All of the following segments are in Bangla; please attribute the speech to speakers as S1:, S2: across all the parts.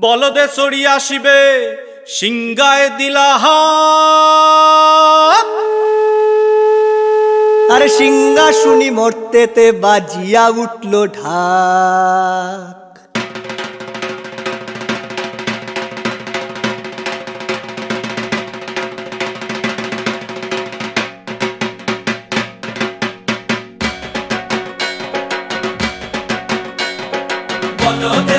S1: বলদে চড়ি আসিবে সিংগায় দিলাহা
S2: আরে সিংহাসুনি মর্তেতে বাজিয়া উঠল ঢাক।
S1: বলদে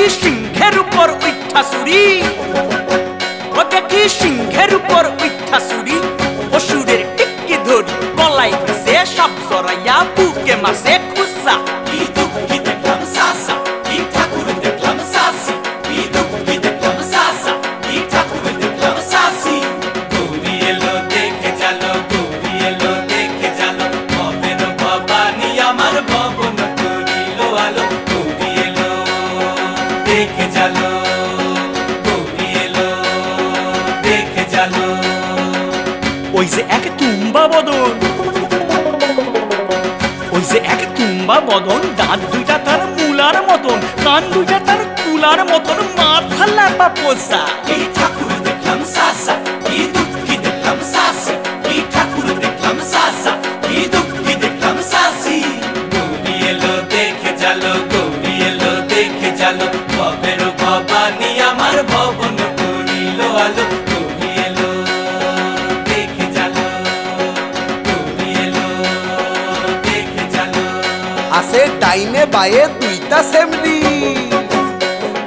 S3: দেখি
S4: সিংহের উপর উঠা সুরি ও দেখি সিংহের উপর উঠা
S1: জালো
S4: ওই যে এক তুম্বা বদন। ওই যে এক তুম্বা বদন দাঁত দুইটা তার মূলার মতন কান দুইটা তার কুলার মতন মাথা লাপা পোষা।
S1: এই ঠাকুর দেখলাম সাসা
S5: আছে ডাইনে বায়ে দুইটা সেমরি।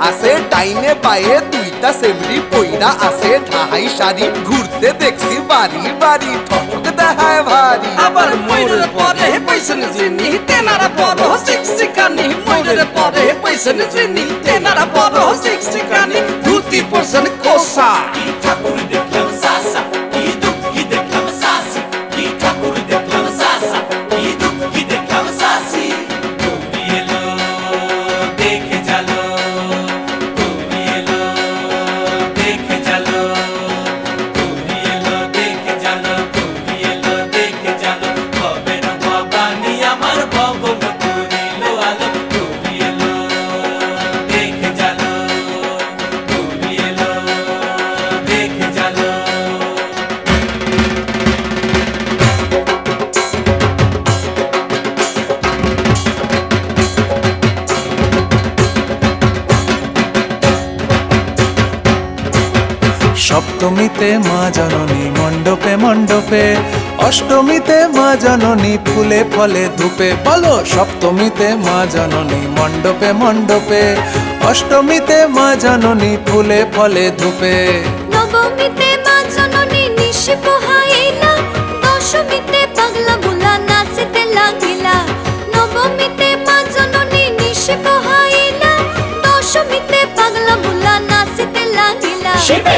S5: আছে ডাইনে বায়ে দুইটা সেমরি পইরা আছে ঢাহাই শাড়ি। ঘুরতে দেখছি বাড়ি বাড়ি ঠক দেখায় ভারী।
S6: আবার ময়ূরের পরে পয়সা নিজিনি তেনারা বড় শিক্ষিকানি। ময়ূরের পরে পয়সা নিজিনি তেনারা বড় শিক্ষিকানি। ধুতি পরছেন কোসা
S1: ঠাকুর
S7: সপ্তমীতে মা জননী মণ্ডপে মণ্ডপে। অষ্টমীতে মা জননী ফুলে ফলে ধূপে। বলো সপ্তমীতে মা জননী মণ্ডপে মণ্ডপে। অষ্টমীতে মা জননী ফুলে ফলে ধূপে।
S3: নবমীতে মা জননী নিশি পোহাইলা দশমীতে পাগলা বুলা নাচতে লাগিলা। নবমীতে মা জননী নিশি পোহাইলা দশমীতে পাগলা বুলা নাচতে লাগিলা।
S1: শিবে